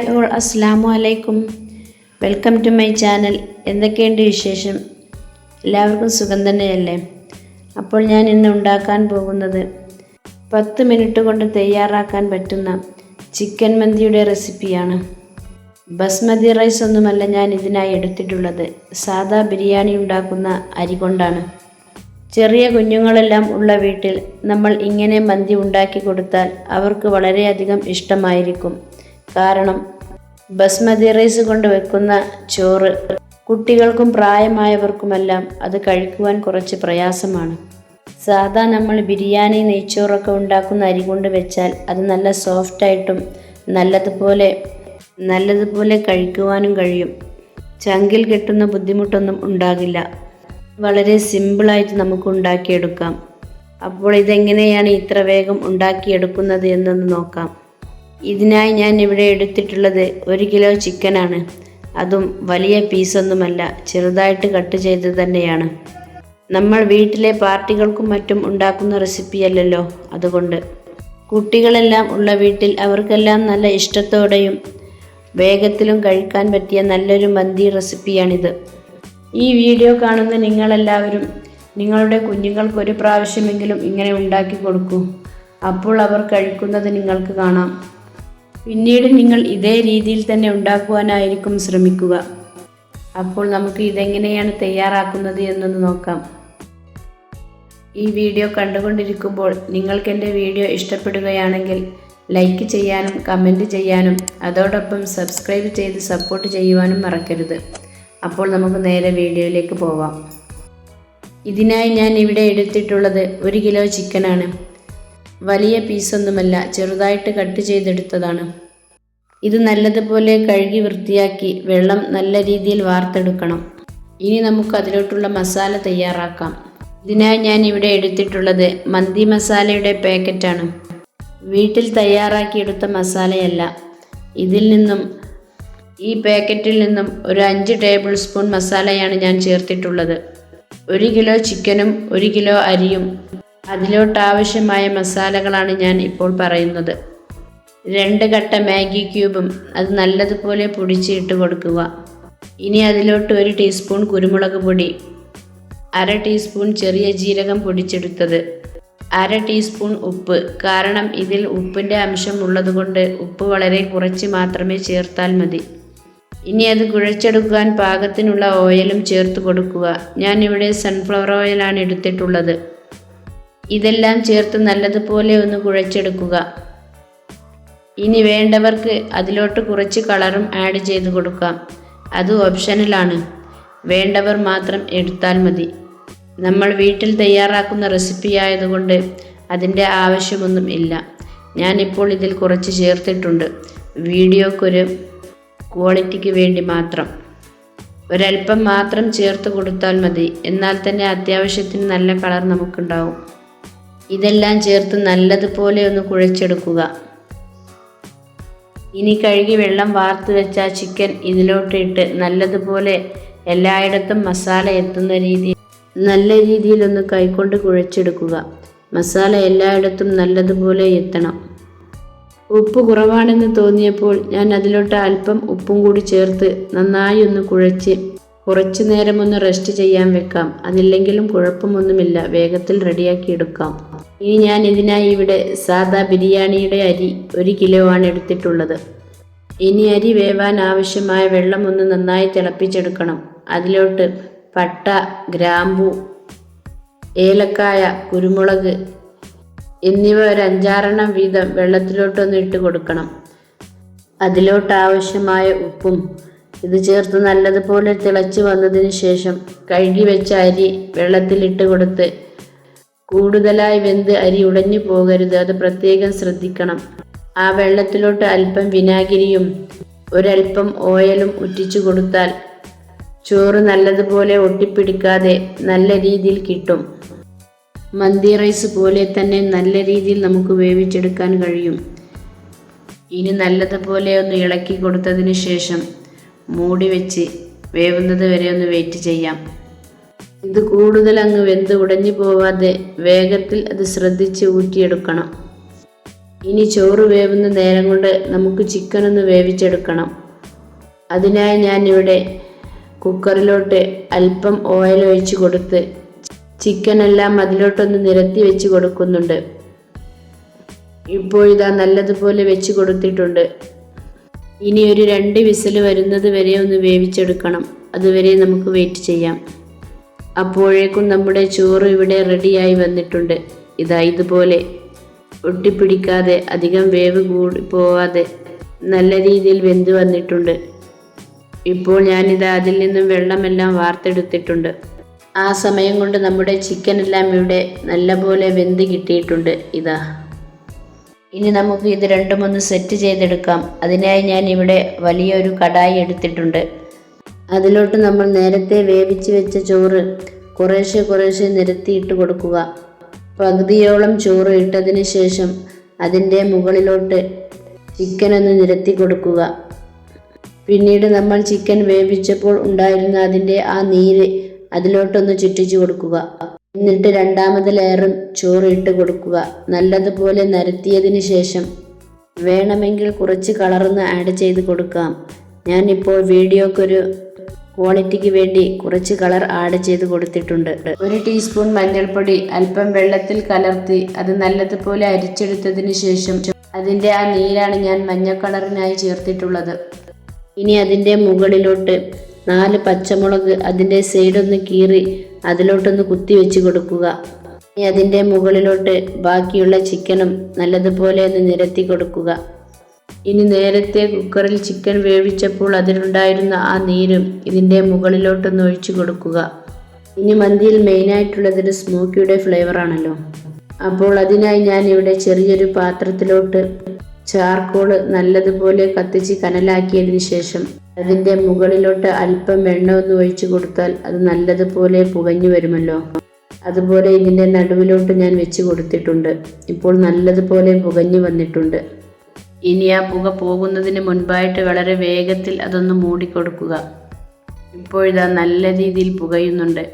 Hi all അസ്സാമു അലൈക്കും. Welcome to my channel. എന്തൊക്കെയുണ്ട് വിശേഷം? എല്ലാവർക്കും സുഖം തന്നെയല്ലേ? അപ്പോൾ ഞാൻ ഇന്ന് ഉണ്ടാക്കാൻ പോകുന്നത് പത്ത് മിനിറ്റ് കൊണ്ട് തയ്യാറാക്കാൻ പറ്റുന്ന ചിക്കൻ മന്തിയുടെ റെസിപ്പിയാണ്. ബസ്മതി റൈസ് ഒന്നുമല്ല ഞാൻ ഇതിനായി എടുത്തിട്ടുള്ളത്. സാദാ ബിരിയാണി ഉണ്ടാക്കുന്ന അരി കൊണ്ടാണ്. ചെറിയ കുഞ്ഞുങ്ങളെല്ലാം ഉള്ള വീട്ടിൽ നമ്മൾ ഇങ്ങനെ മന്തി ഉണ്ടാക്കി കൊടുത്താൽ അവർക്ക് വളരെയധികം ഇഷ്ടമായിരിക്കും. കാരണം ബസ്മതി റൈസ് കൊണ്ട് വെക്കുന്ന ചോറ് കുട്ടികൾക്കും പ്രായമായവർക്കുമെല്ലാം അത് കഴിക്കുവാൻ കുറച്ച് പ്രയാസമാണ്. സാധാ നമ്മൾ ബിരിയാണി നെയ്ച്ചോറൊക്കെ ഉണ്ടാക്കുന്ന അരി കൊണ്ട് വെച്ചാൽ അത് നല്ല സോഫ്റ്റായിട്ടും നല്ലതുപോലെ നല്ലതുപോലെ കഴിക്കുവാനും കഴിയും. ചങ്കിൽ കെട്ടുന്ന ബുദ്ധിമുട്ടൊന്നും ഉണ്ടാകില്ല. വളരെ സിമ്പിളായിട്ട് നമുക്ക് ഉണ്ടാക്കിയെടുക്കാം. അപ്പോൾ ഇതെങ്ങനെയാണ് ഇത്ര വേഗം ഉണ്ടാക്കിയെടുക്കുന്നത് എന്നൊന്ന് നോക്കാം. ഇതിനായി ഞാൻ ഇവിടെ എടുത്തിട്ടുള്ളത് ഒരു കിലോ ചിക്കനാണ്. അതും വലിയ പീസൊന്നുമല്ല ചെറുതായിട്ട് കട്ട് ചെയ്ത് തന്നെയാണ്. നമ്മൾ വീട്ടിലെ പാർട്ടികൾക്കും മറ്റും ഉണ്ടാക്കുന്ന റെസിപ്പിയല്ലല്ലോ അതുകൊണ്ട്. കുട്ടികളെല്ലാം ഉള്ള വീട്ടിൽ അവർക്കെല്ലാം നല്ല ഇഷ്ടത്തോടെയും വേഗത്തിലും കഴിക്കാൻ പറ്റിയ നല്ലൊരു മന്തി റെസിപ്പിയാണിത്. ഈ വീഡിയോ കാണുന്ന നിങ്ങളെല്ലാവരും നിങ്ങളുടെ കുഞ്ഞുങ്ങൾക്ക് ഒരു പ്രാവശ്യമെങ്കിലും ഇങ്ങനെ ഉണ്ടാക്കി കൊടുക്കൂ. അപ്പോൾ അവർ കഴിക്കുന്നത് നിങ്ങൾക്ക് കാണാം. പിന്നീട് നിങ്ങൾ ഇതേ രീതിയിൽ തന്നെ ഉണ്ടാക്കുവാനായിരിക്കും ശ്രമിക്കുക. അപ്പോൾ നമുക്ക് ഇതെങ്ങനെയാണ് തയ്യാറാക്കുന്നത് എന്നൊന്ന് നോക്കാം. ഈ വീഡിയോ കണ്ടുകൊണ്ടിരിക്കുമ്പോൾ നിങ്ങൾക്ക് എന്റെ വീഡിയോ ഇഷ്ടപ്പെടുകയാണെങ്കിൽ ലൈക്ക് ചെയ്യാനും കമന്റ് ചെയ്യാനും അതോടൊപ്പം സബ്സ്ക്രൈബ് ചെയ്ത് സപ്പോർട്ട് ചെയ്യുവാനും മറക്കരുത്. അപ്പോൾ നമുക്ക് നേരെ വീഡിയോയിലേക്ക് പോവാം. ഇതിനായി ഞാൻ ഇവിടെ എടുത്തിട്ടുള്ളത് ഒരു കിലോ ചിക്കനാണ്. വലിയ പീസൊന്നുമല്ല ചെറുതായിട്ട് കട്ട് ചെയ്തെടുത്തതാണ്. ഇത് നല്ലതുപോലെ കഴുകി വൃത്തിയാക്കി വെള്ളം നല്ല രീതിയിൽ വാർത്തെടുക്കണം. ഇനി നമുക്ക് അതിലോട്ടുള്ള മസാല തയ്യാറാക്കാം. ഇതിനായി ഞാൻ ഇവിടെ എടുത്തിട്ടുള്ളത് മന്തി മസാലയുടെ പാക്കറ്റാണ്. വീട്ടിൽ തയ്യാറാക്കിയെടുത്ത മസാലയല്ല. ഇതിൽ നിന്നും ഈ പാക്കറ്റിൽ നിന്നും ഒരു അഞ്ച് ടേബിൾ സ്പൂൺ മസാലയാണ് ഞാൻ ചേർത്തിട്ടുള്ളത്. ഒരു കിലോ ചിക്കനും ഒരു കിലോ അരിയും അതിലോട്ട് ആവശ്യമായ മസാലകളാണ് ഞാൻ ഇപ്പോൾ പറയുന്നത്. രണ്ട് കട്ട മാഗി ക്യൂബും അത് നല്ലതുപോലെ പൊടിച്ച് ഇട്ട് കൊടുക്കുക. ഇനി അതിലോട്ട് ഒരു ടീസ്പൂൺ കുരുമുളക് പൊടി അര ടീസ്പൂൺ ചെറിയ ജീരകം പൊടിച്ചെടുത്തത്. അര ടീസ്പൂൺ ഉപ്പ് കാരണം ഇതിൽ ഉപ്പിന്റെ അംശം ഉള്ളതുകൊണ്ട് ഉപ്പ് വളരെ കുറച്ച് മാത്രമേ ചേർത്താൽ മതി. ഇനി അത് കുഴച്ചെടുക്കാൻ പാകത്തിനുള്ള ഓയിലും ചേർത്ത് കൊടുക്കുക. ഞാനിവിടെ സൺഫ്ലവർ ഓയിലാണ് എടുത്തിട്ടുള്ളത്. ഇതെല്ലാം ചേർത്ത് നല്ലതുപോലെ ഒന്ന് കുഴച്ചെടുക്കുക. ഇനി വേണ്ടവർക്ക് അതിലോട്ട് കുറച്ച് കളറും ആഡ് ചെയ്ത് കൊടുക്കാം. അത് ഓപ്ഷനിലാണ് വേണ്ടവർ മാത്രം എടുത്താൽ മതി. നമ്മൾ വീട്ടിൽ തയ്യാറാക്കുന്ന റെസിപ്പി ആയതുകൊണ്ട് അതിന്റെ ആവശ്യമൊന്നും ഇല്ല. ഞാനിപ്പോൾ ഇതിൽ കുറച്ച് ചേർത്തിട്ടുണ്ട്. വീഡിയോക്കൊരു ക്വാളിറ്റിക്ക് വേണ്ടി മാത്രം. ഒരല്പം മാത്രം ചേർത്ത് കൊടുത്താൽ മതി. എന്നാൽ തന്നെ അത്യാവശ്യത്തിന് നല്ല കളർ നമുക്കുണ്ടാവും. ഇതെല്ലാം ചേർത്ത് നല്ലതുപോലെ ഒന്ന് കുഴച്ചെടുക്കുക. ഇനി കഴുകി വെള്ളം വാർത്ത് വെച്ച ചിക്കൻ ഇതിലോട്ടിട്ട് നല്ലതുപോലെ എല്ലായിടത്തും മസാല എത്തുന്ന രീതി നല്ല രീതിയിലൊന്ന് കൈകൊണ്ട് കുഴച്ചെടുക്കുക. മസാല എല്ലായിടത്തും നല്ലതുപോലെ എത്തണം. ഉപ്പ് കുറവാണെന്ന് തോന്നിയപ്പോൾ ഞാൻ അതിലോട്ട് അല്പം ഉപ്പും കൂടി ചേർത്ത് നന്നായി ഒന്ന് കുഴച്ച് കുറച്ചു നേരം ഒന്ന് റെസ്റ്റ് ചെയ്യാൻ വെക്കാം. അതില്ലെങ്കിലും കുഴപ്പമൊന്നുമില്ല. വേഗത്തിൽ റെഡിയാക്കി എടുക്കാം. ഇനി ഞാൻ ഇതിനായി ഇവിടെ സാദാ ബിരിയാണിയുടെ അരി ഒരു കിലോ ആണ് എടുത്തിട്ടുള്ളത്. ഇനി അരി വേവാൻ ആവശ്യമായ വെള്ളം ഒന്ന് നന്നായി തിളപ്പിച്ചെടുക്കണം. അതിലോട്ട് പട്ട ഗ്രാമ്പു ഏലക്കായ കുരുമുളക് എന്നിവ ഒരു അഞ്ചാറെണ്ണം വീതം വെള്ളത്തിലോട്ടൊന്ന് ഇട്ട് കൊടുക്കണം. അതിലോട്ട് ആവശ്യമായ ഉപ്പും ഇത് ചേർത്ത് നല്ലതുപോലെ തിളച്ച് വന്നതിന് ശേഷം കഴുകി വെച്ച അരി വെള്ളത്തിലിട്ട് കൊടുത്ത് കൂടുതലായി വെന്ത് അരി ഉടഞ്ഞു പോകരുത്. അത് പ്രത്യേകം ശ്രദ്ധിക്കണം. ആ വെള്ളത്തിലോട്ട് അല്പം വിനാഗിരിയും ഒരൽപ്പം ഓയിലും ഉറ്റിച്ചു കൊടുത്താൽ ചോറ് നല്ലതുപോലെ ഒട്ടിപ്പിടിക്കാതെ നല്ല രീതിയിൽ കിട്ടും. മന്തി റൈസ് പോലെ തന്നെ നല്ല രീതിയിൽ നമുക്ക് വേവിച്ചെടുക്കാൻ കഴിയും. ഇനി നല്ലതുപോലെ ഒന്ന് ഇളക്കി കൊടുത്തതിന് ശേഷം മൂടി വെച്ച് വേവുന്നത് വരെ ഒന്ന് വെയിറ്റ് ചെയ്യാം. ഇത് കൂടുതൽ അങ്ങ് വെന്ത് ഉടഞ്ഞു പോവാതെ വേഗത്തിൽ അത് ശ്രദ്ധിച്ച് ഊറ്റിയെടുക്കണം. ഇനി ചോറ് വേവുന്ന നേരം കൊണ്ട് നമുക്ക് ചിക്കൻ ഒന്ന് വേവിച്ചെടുക്കണം. അതിനായി ഞാൻ ഇവിടെ കുക്കറിലോട്ട് അല്പം ഓയിൽ ഒഴിച്ച് കൊടുത്ത് ചിക്കൻ എല്ലാം അതിലോട്ടൊന്ന് നിരത്തി വെച്ച് കൊടുക്കുന്നുണ്ട്. ഇപ്പോൾ ഇതാ നല്ലതുപോലെ വെച്ച് കൊടുത്തിട്ടുണ്ട്. ഇനി ഒരു രണ്ട് വിസിൽ വരുന്നത് വരെ ഒന്ന് വേവിച്ചെടുക്കണം. അതുവരെ നമുക്ക് വെയിറ്റ് ചെയ്യാം. അപ്പോഴേക്കും നമ്മുടെ ചോറ് ഇവിടെ റെഡിയായി വന്നിട്ടുണ്ട്. ഇതാ ഇതുപോലെ. ഒട്ടിപ്പിടിക്കാതെ അധികം വേവ് കൂടി പോവാതെ നല്ല രീതിയിൽ വെന്ത് വന്നിട്ടുണ്ട്. ഇപ്പോൾ ഞാനിതാ അതിൽ നിന്നും വെള്ളമെല്ലാം വാർത്തെടുത്തിട്ടുണ്ട്. ആ സമയം കൊണ്ട് നമ്മുടെ ചിക്കൻ എല്ലാം ഇവിടെ നല്ലപോലെ വെന്ത് കിട്ടിയിട്ടുണ്ട്. ഇതാ. ഇനി നമുക്ക് ഇത് രണ്ടും ഒന്ന് സെറ്റ് ചെയ്തെടുക്കാം. അതിനായി ഞാൻ ഇവിടെ വലിയൊരു കടായി എടുത്തിട്ടുണ്ട്. അതിലോട്ട് നമ്മൾ നേരത്തെ വേവിച്ച് വെച്ച ചോറ് കുറേശ്ശെ കുറേശ്ശെ നിരത്തിയിട്ട് കൊടുക്കുക. പകുതിയോളം ചോറ് ഇട്ടതിന് ശേഷം അതിന്റെ മുകളിലോട്ട് ചിക്കൻ ഒന്ന് നിരത്തി കൊടുക്കുക. പിന്നീട് നമ്മൾ ചിക്കൻ വേവിച്ചപ്പോൾ ഉണ്ടായിരുന്ന അതിന്റെ ആ നീര് അതിലോട്ടൊന്ന് ചുറ്റിച്ചു കൊടുക്കുക. എന്നിട്ട് രണ്ടാമത് ലെയറും ചോറിട്ട് കൊടുക്കുക. നല്ലതുപോലെ നരത്തിയതിന് ശേഷം വേണമെങ്കിൽ കുറച്ച് കളറൊന്ന് ആഡ് ചെയ്ത് കൊടുക്കാം. ഞാനിപ്പോൾ വീഡിയോക്കൊരു ക്വാളിറ്റിക്ക് വേണ്ടി കുറച്ച് കളർ ആഡ് ചെയ്ത് കൊടുത്തിട്ടുണ്ട്. ഒരു ടീസ്പൂൺ മഞ്ഞൾപ്പൊടി അല്പം വെള്ളത്തിൽ കലർത്തി അത് നല്ലതുപോലെ അരിച്ചെടുത്തതിന് ശേഷം അതിന്റെ ആ നീരാണ് ഞാൻ മഞ്ഞ കളറിനായി ചേർത്തിട്ടുള്ളത്. ഇനി അതിന്റെ മുകളിലോട്ട് നാല് പച്ചമുളക് അതിന്റെ സൈഡൊന്ന് കീറി അതിലോട്ടൊന്ന് കുത്തി വെച്ച് കൊടുക്കുക. ഇനി അതിന്റെ മുകളിലോട്ട് ബാക്കിയുള്ള ചിക്കനും നല്ലതുപോലെ ഒന്ന് നിരത്തി കൊടുക്കുക. ഇനി നേരത്തെ കുക്കറിൽ ചിക്കൻ വേവിച്ചപ്പോൾ അതിലുണ്ടായിരുന്ന ആ നീരും ഇതിന്റെ മുകളിലോട്ടൊന്ന് ഒഴിച്ചു കൊടുക്കുക. ഇനി മന്തിയിൽ മെയിനായിട്ടുള്ളതൊരു സ്മോക്കിയുടെ ഫ്ലേവറാണല്ലോ. അപ്പോൾ അതിനായി ഞാൻ ഇവിടെ ചെറിയൊരു പാത്രത്തിലോട്ട് ചാർക്കോൾ നല്ലതുപോലെ കത്തിച്ച് കനലാക്കിയതിന് ശേഷം അതിന്റെ മുകളിലോട്ട് അല്പം എണ്ണ ഒന്ന് ഒഴിച്ചു കൊടുത്താൽ അത് നല്ലതുപോലെ പുകഞ്ഞു വരുമല്ലോ. അതുപോലെ ഇതിന്റെ നടുവിലോട്ട് ഞാൻ വെച്ച് കൊടുത്തിട്ടുണ്ട്. ഇപ്പോൾ നല്ലതുപോലെ പുകഞ്ഞു വന്നിട്ടുണ്ട്. ഇനി ആ പുക പോകുന്നതിന് മുൻപായിട്ട് വളരെ വേഗത്തിൽ അതൊന്ന് മൂടിക്കൊടുക്കുക. ഇപ്പോഴിതാ നല്ല രീതിയിൽ പുകയുന്നുണ്ട്.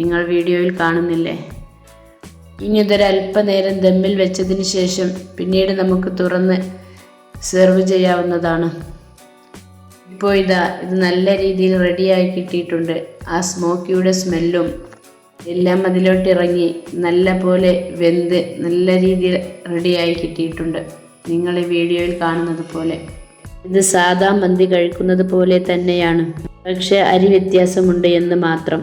നിങ്ങൾ വീഡിയോയിൽ കാണുന്നില്ലേ? ഇനി ഇതൊരല്പനേരം ദമ്മിൽ വെച്ചതിന് ശേഷം പിന്നീട് നമുക്ക് തുറന്ന് സെർവ് ചെയ്യാവുന്നതാണ്. ഇപ്പോൾ ഇതാ ഇത് നല്ല രീതിയിൽ റെഡിയായി കിട്ടിയിട്ടുണ്ട്. ആ സ്മോക്കിയുടെ സ്മെല്ലും എല്ലാം അതിലോട്ട് ഇറങ്ങി നല്ല പോലെ വെന്ത് നല്ല രീതിയിൽ റെഡിയായി കിട്ടിയിട്ടുണ്ട്. നിങ്ങൾ ഈ വീഡിയോയിൽ കാണുന്നത് പോലെ. ഇത് സാധാ മന്തി കഴിക്കുന്നത് പോലെ തന്നെയാണ്. പക്ഷേ അരി വ്യത്യാസമുണ്ട് എന്ന് മാത്രം.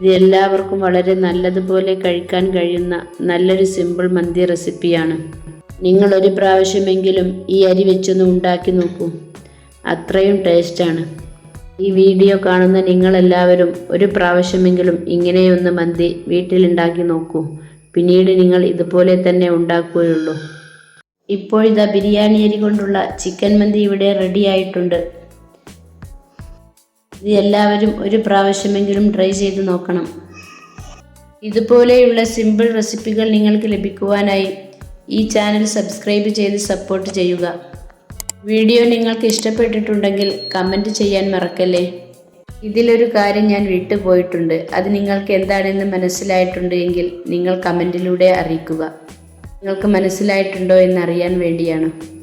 ഇത് എല്ലാവർക്കും വളരെ നല്ലതുപോലെ കഴിക്കാൻ കഴിയുന്ന നല്ലൊരു സിമ്പിൾ മന്തി റെസിപ്പിയാണ് നിങ്ങൾ ഒരു പ്രാവശ്യമെങ്കിലും ഈ അരി വെച്ചൊന്ന് ഉണ്ടാക്കി നോക്കൂ. അത്രയും ടേസ്റ്റാണ്. ഈ വീഡിയോ കാണുന്ന നിങ്ങളെല്ലാവരും ഒരു പ്രാവശ്യമെങ്കിലും ഇങ്ങനെയൊന്ന് മന്തി വീട്ടിലുണ്ടാക്കി നോക്കൂ. പിന്നീട് നിങ്ങൾ ഇതുപോലെ തന്നെ ഉണ്ടാക്കുകയുള്ളൂ. ഇപ്പോഴിതാ ബിരിയാണി അരി കൊണ്ടുള്ള ചിക്കൻ മന്തി ഇവിടെ റെഡി ആയിട്ടുണ്ട്. ഇത് എല്ലാവരും ഒരു പ്രാവശ്യമെങ്കിലും ട്രൈ ചെയ്ത് നോക്കണം. ഇതുപോലെയുള്ള സിമ്പിൾ റെസിപ്പികൾ നിങ്ങൾക്ക് ലഭിക്കുവാനായി ഈ ചാനൽ സബ്സ്ക്രൈബ് ചെയ്ത് സപ്പോർട്ട് ചെയ്യുക. വീഡിയോ നിങ്ങൾക്ക് ഇഷ്ടപ്പെട്ടിട്ടുണ്ടെങ്കിൽ കമന്റ് ചെയ്യാൻ മറക്കല്ലേ? ഇതിലൊരു കാര്യം ഞാൻ വിട്ടുപോയിട്ടുണ്ട്. അത് നിങ്ങൾക്ക് എന്താണെന്ന് മനസ്സിലായിട്ടുണ്ട് എങ്കിൽ നിങ്ങൾ കമന്റിലൂടെ അറിയിക്കുക. നിങ്ങൾക്ക് മനസ്സിലായിട്ടുണ്ടോ എന്നറിയാൻ വേണ്ടിയാണ്.